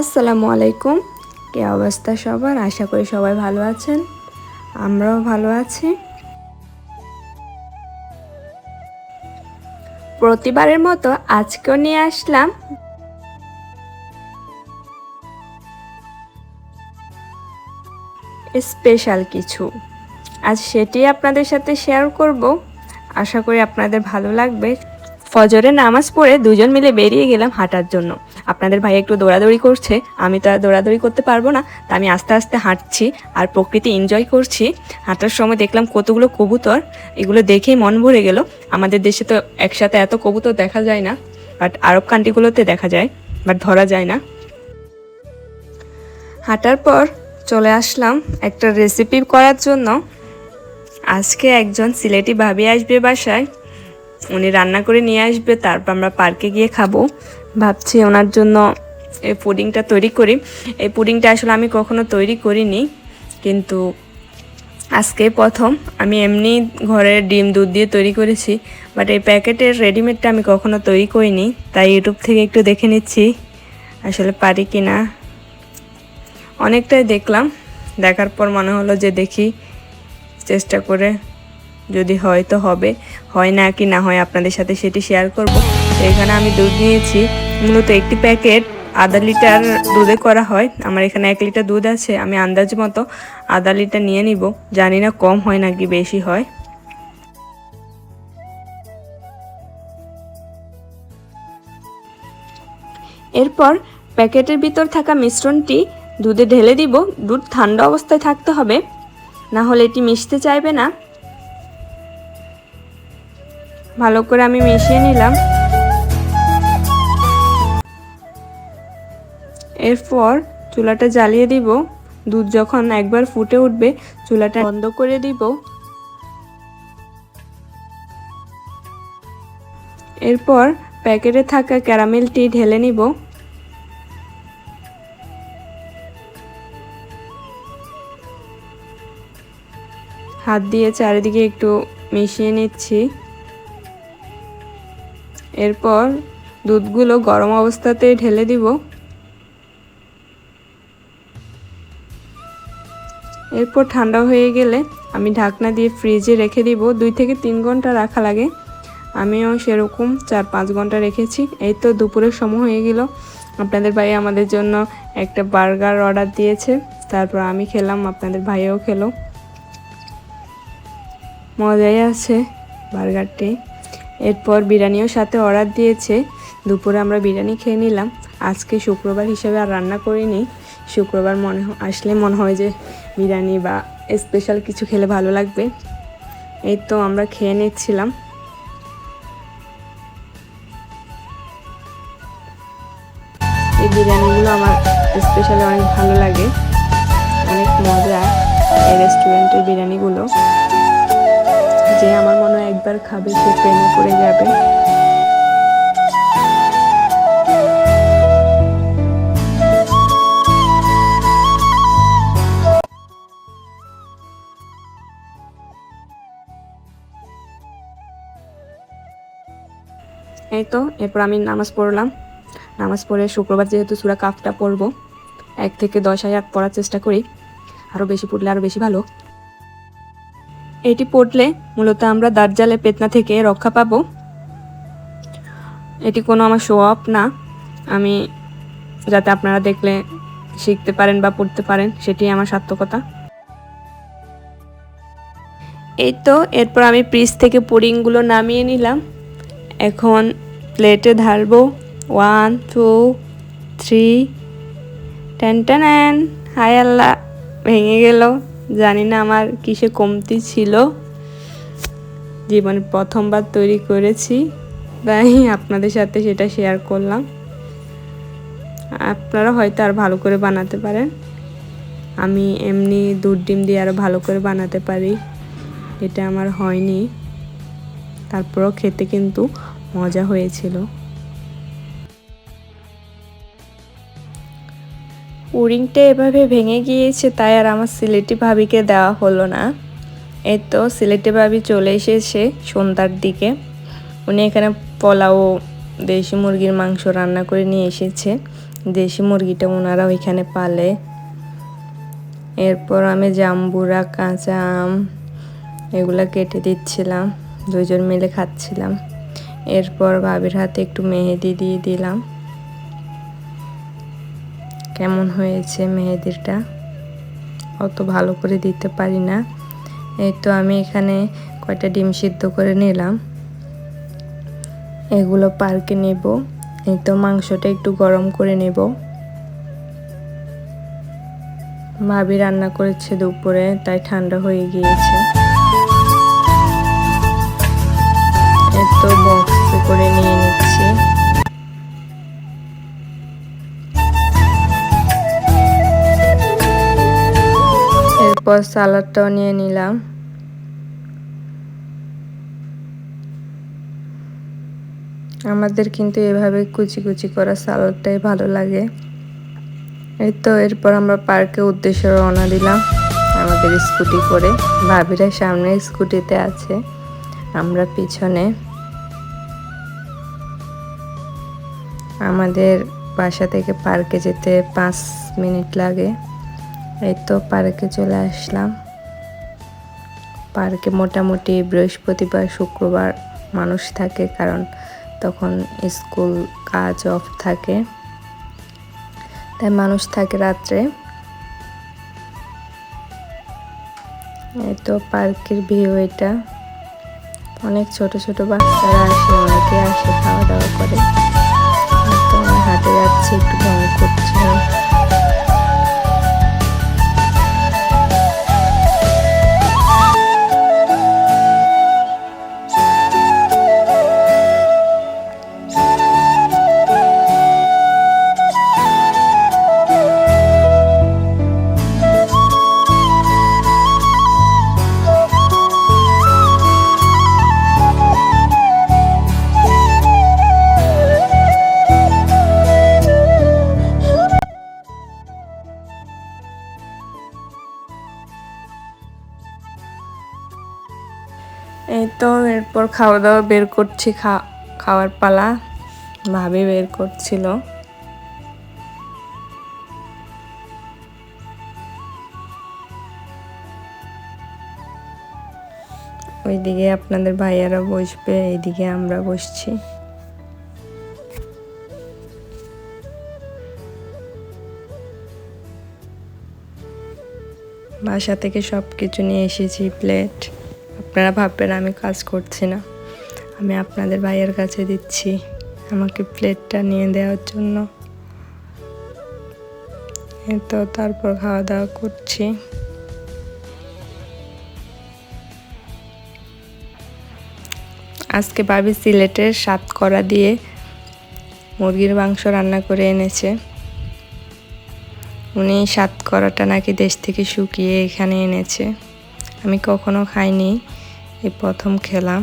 আসসালামু আলাইকুম। কি অবস্থা সবার? আশা করি সবাই ভালো আছেন। আমরাও ভালো আছি। প্রতিবারের মতো আজকেও নিয়ে আসলাম। স্পেশাল কিছু। আজ সেটি আপনাদের সাথে শেয়ার করব। আশা করি আপনাদের ভালো লাগবে। ফজরে নামাজ পড়ে দুজন মিলে বেরিয়ে গেলাম হাঁটার জন্য। আপনাদের ভাই একটু দৌড়াদৌড়ি করছে, আমি তো আর দৌড়াদৌড়ি করতে পারব না, তা আমি আস্তে আস্তে হাঁটছি আর প্রকৃতি এনজয় করছি। হাঁটার সময় দেখলাম কতগুলো কবুতর, এগুলো দেখেই মন ভরে গেল। আমাদের দেশে তো একসাথে এত কবুতর দেখা যায় না বাট আরব কান্ট্রিগুলোতে দেখা যায় বাট ধরা যায় না। হাঁটার পর চলে আসলাম একটা রেসিপি করার জন্য। আজকে একজন সিলেটি ভাবি আসবে বাসায়, উনি রান্না করে নিয়ে আসবে, তারপর আমরা পার্কে গিয়ে খাব। ভাবছি ওনার জন্য এই পুডিংটা তৈরি করি। এই পুডিংটা আসলে আমি কখনো তৈরি করিনি, কিন্তু আজকে প্রথম। আমি এমনি ঘরে ডিম, দুধ দিয়ে তৈরি করেছি বাট এই প্যাকেটের রেডিমেডটা আমি কখনো তৈরি করিনি। তাই ইউটিউব থেকে একটু দেখে নিচ্ছি আসলে পারি কি না অনেকটাই দেখলাম, দেখার পর মনে হলো যে দেখি, চেষ্টা করে যদি হয় তো হবে, হয় না কি না হয় আপনাদের সাথে সেটি শেয়ার করব। এখানে আমি দুধ নিয়েছি। মূলত একটি প্যাকেট আধা লিটার দুধে করা হয়। আমার এখানে এক লিটার দুধ আছে, আমি আন্দাজ মতো আধা লিটার নিয়ে নিব। জানি না কম হয় নাকি বেশি হয়। এরপর প্যাকেটের ভিতর থাকা মিশ্রণটি দুধে ঢেলে দিব। দুধ ঠান্ডা অবস্থায় থাকতে হবে। না হলে এটি মিশতে চাইবে না। ভালো করে আমি মিশিয়ে নিলাম। এরপর চুলাটা জ্বালিয়ে দিব। দুধ যখন একবার ফুটে উঠবে, চুলাটা বন্ধ করে দিব। এরপর প্যাকেটে থাকা ক্যারামেলটি ঢেলে নিব। হাত দিয়ে চারিদিকে একটু মিশিয়ে নিচ্ছি। এরপর দুধগুলো গরম অবস্থাতে ঢেলে দিব। এরপর ঠান্ডা হয়ে গেলে আমি ঢাকনা দিয়ে ফ্রিজে রেখে দিব। দুই থেকে তিন ঘণ্টা রাখা লাগে। আমিও সেরকম চার পাঁচ ঘণ্টা রেখেছি। এই তো দুপুরের সময় হয়ে গেল। আপনাদের ভাই আমাদের জন্য একটা বার্গার অর্ডার দিয়েছে। তারপর আমি খেলাম, আপনাদের ভাইও খেলো। মজাই আছে বার্গারটি। এরপর বিরিয়ানিও সাথে অর্ডার দিয়েছে। দুপুরে আমরা বিরিয়ানি খেয়ে নিলাম। আজকে শুক্রবার হিসেবে আর রান্না করিনি। শুক্রবার মনে আসলে মনে হয় যে বিরিয়ানি বা স্পেশাল কিছু খেলে ভালো লাগবে। এই তো আমরা খেয়ে নিচ্ছিলাম। এই বিরিয়ানিগুলো আমার স্পেশালি অনেক ভালো লাগে। অনেক মজা এই রেস্টুরেন্টের বিরিয়ানিগুলো। যে আমার মনে হয় একবার খাবে, সে প্রেমে পড়ে যাবে। এই তো, এরপর আমি নামাজ পড়লাম। নামাজ পড়ে শুক্রবার যেহেতু সুরা কাফটা পড়ব, এক থেকে দশ হাজার পড়ার চেষ্টা করি। আরও বেশি পড়লে আরও বেশি ভালো। এটি পড়লে মূলত আমরা দার্জালে পেতনা থেকে রক্ষা পাব। এটি কোনো আমার শো অফ না। আমি যাতে আপনারা দেখলে শিখতে পারেন বা পড়তে পারেন, সেটি আমার সার্থকতা। এই তো, এরপর আমি প্রিজ থেকে পুডিংগুলো নামিয়ে নিলাম। এখন প্লেটে ঢালবো। One, two, three, ten ten an হাই আল্লাহ, ভেঙে গেল। জানি না আমার কিসে কমতি ছিল। জীবনে প্রথমবার তৈরি করেছি। তাই আপনাদের সাথে সেটা শেয়ার করলাম। আপনারা হয়তো আর ভালো করে বানাতে পারেন। আমি এমনি দুধ, ডিম দিয়ে আরও ভালো করে বানাতে পারি। এটা আমার হয়নি। তারপরও খেতে কিন্তু মজা হয়েছিল। পুডিংটা এভাবে ভেঙে গিয়েছে, তাই আর আমার সিলেটি ভাবিকে দেওয়া হলো না। এই তো সিলেটি ভাবি চলে এসেছে সন্ধ্যার দিকে। উনি এখানে পোলাও, দেশি মুরগির মাংস রান্না করে নিয়ে এসেছে। দেশি মুরগিটা ওনারা ওইখানে পালে। এরপর আমি জাম্বুরা, কাঁচা আম, এগুলো কেটে দিচ্ছিলাম। দুজন মিলে খাচ্ছিলাম। এরপর ভাবির হাতে একটু মেহেদি দিয়ে দিলাম। কেমন হয়েছে মেহেদিটা? অত ভালো করে দিতে পারি না। এই তো আমি এখানে কয়টা ডিম সিদ্ধ করে নিলাম। এগুলো পার্কে নেব। এই তো মাংসটা একটু গরম করে নেব। ভাবি রান্না করেছে দুপুরে, তাই ঠান্ডা হয়ে গিয়েছে। এই তো বক্সে করে নিয়ে নিচ্ছি। এরপর সালাডটাও নিয়ে নিলাম। আমাদের কিন্তু এভাবে কুচি কুচি করা সালাডটাই ভালো লাগে। এই তো এরপর আমরা পার্কে উদ্দেশ্যে রওনা দিলাম আমাদের স্কুটি করে। ভাবিরা সামনে স্কুটিতে আছে, আমরা পিছনে। আমাদের বাসা থেকে পার্কে যেতে পাঁচ মিনিট লাগে। এই তো পার্কে চলে আসলাম। পার্কে মোটামুটি বৃহস্পতিবার, শুক্রবার মানুষ থাকে কারণ তখন স্কুল কাজ অফ থাকে। তাই মানুষ থাকে রাত্রে। এই তো পার্কের ভিউ এটা। অনেক ছোট ছোট বাচ্চারা আসে, অনেকে আসে খাওয়া দাওয়া করে। যাচ্ছি একটু ভ্রমণ এরপর খাওয়া দাওয়া বের করছি খাওয়ার পালা ভাবি বের করছিল। ওইদিকে আপনাদের ভাইয়ারা বসবে, এইদিকে আমরা বসছি। বাসা থেকে সব কিছু নিয়ে এসেছি, প্লেট। আপনারা ভাববেন আমি কাজ করছি না। আমি আপনাদের ভাইয়ের কাছে দিচ্ছি। আমাকে প্লেটটা নিয়ে দেওয়ার জন্য। তো তারপর খাওয়া দাওয়া করছি। আজকে ভাবি সিলেটের সাত করা দিয়ে মুরগির মাংস রান্না করে এনেছে। উনি সাত করাটা নাকি দেশ থেকে শুকিয়ে এখানে এনেছে। আমি কখনো খাইনি। এই প্রথম খেলাম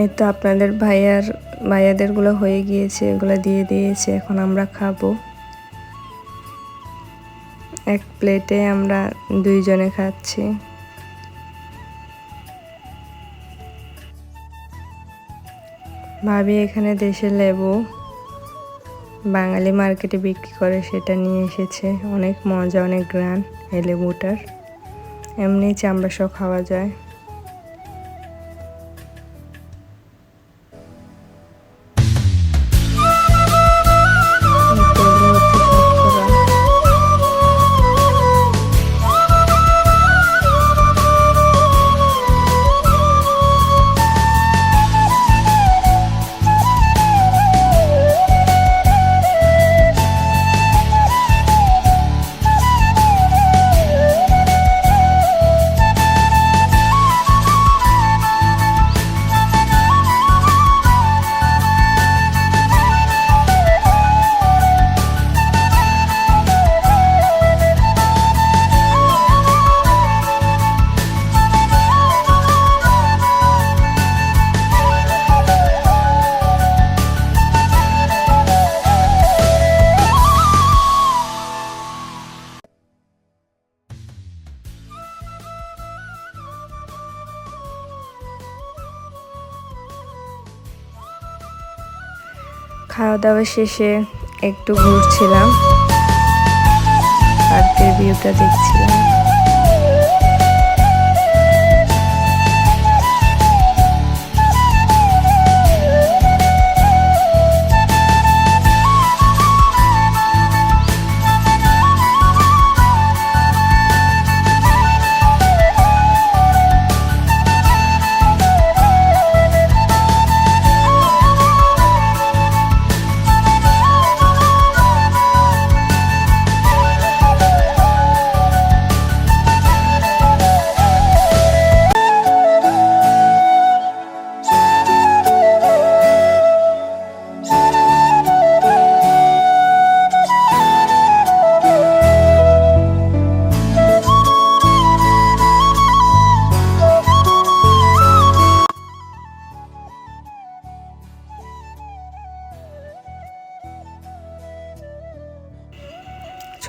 এই তো আপনাদের ভাইয়ার, ভাইয়াদেরগুলো হয়ে গিয়েছে, এগুলো দিয়ে দিয়েছে, এখন আমরা খাব। এক প্লেটে আমরা দুইজনে খাচ্ছি। ভাবি এখানে দেশে লেবু, বাঙালি মার্কেটে বিক্রি করে, সেটা নিয়ে এসেছে। অনেক মজা, অনেক গ্রান এই লেবুটার। এমনি চামড়া সহ খাওয়া যায়। দাওয়া শেষে একটু ঘুরছিলাম পার্কের ভিউটা দেখছিলাম।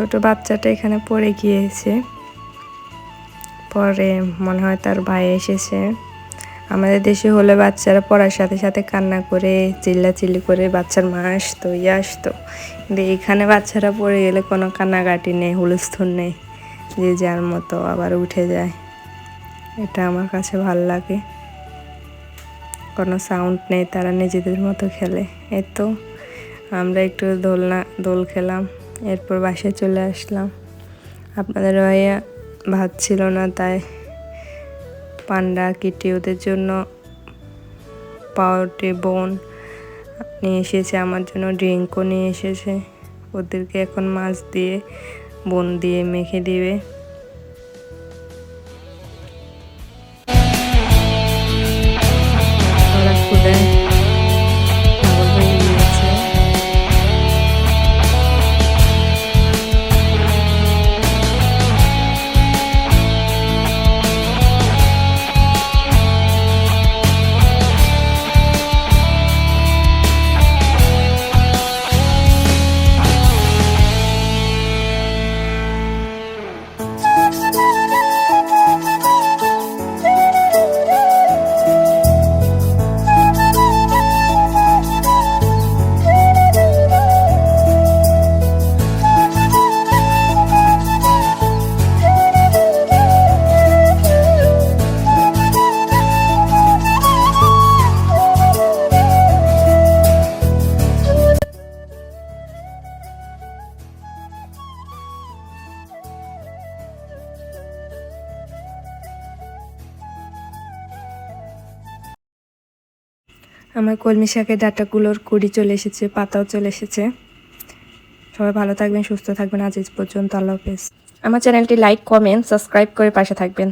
ছোট বাচ্চাটা এখানে পড়ে গিয়েছে। পরে মনে হয় তার ভাই এসেছে। আমাদের দেশে হলে বাচ্চারা পড়ার সাথে সাথে কান্না করে, চিল্লাচিল্লি করে, বাচ্চার মা আসতো ইয়ে আসতো। কিন্তু এখানে বাচ্চারা পড়ে গেলে কোনো কান্নাকাটি নেই, হুলস্থুল নেই, যে যার মতো আবার উঠে যায়। এটা আমার কাছে ভালো লাগে। কোনো সাউন্ড নেই, তারা নিজেদের মতো খেলে। এই তো আমরা একটু দোলনা, দোল খেলাম। এরপর বাসায় চলে আসলাম। আপনাদের ভাইয়া ভাত ছিল না, তাই পান্ডা, কেটে ওদের জন্য পাউরটি, বোন নিয়ে এসেছে, আমার জন্য ড্রিঙ্কও নিয়ে এসেছে। ওদেরকে এখন মাছ দিয়ে, বোন দিয়ে মেখে দিবে। আমার কলমি শাকের ডাটাগুলোর কুড়ি চলে এসেছে, পাতাও চলে এসেছে। সবাই ভালো থাকবেন, সুস্থ থাকবেন। আজ পর্যন্ত, আল্লাহ হাফেজ। আমার চ্যানেলটি লাইক, কমেন্ট, সাবস্ক্রাইব করে পাশে থাকবেন।